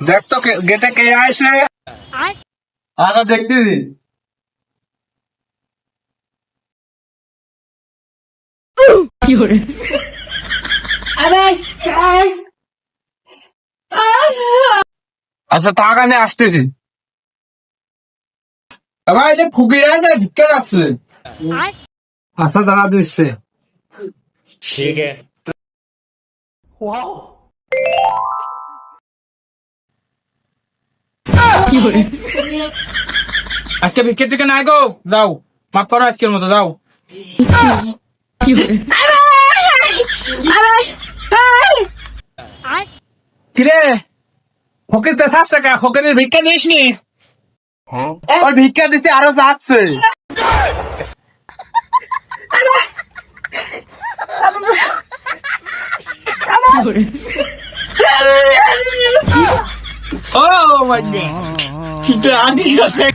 দেখ তো গেটে কে আইছে। আচ্ছা দেখতে দি। কি হরে আচ্ছা তাক আমি আসতেছি। ফুকিরা না যাচ্ছে। আচ্ছা দাঁড়া দিচ্ছে। ঠিক আছে। আজকে ভিক্ষা টিকে নাই গো যাও মাফ করো আজকের মতো যাও। কিরে? ফকির তো সাত টাকা ফকিরের ভিক্ষা দিস নি? ভিক্ষা দিছে আরও যাচ্ছে। ও মাই গড ঠিক আছে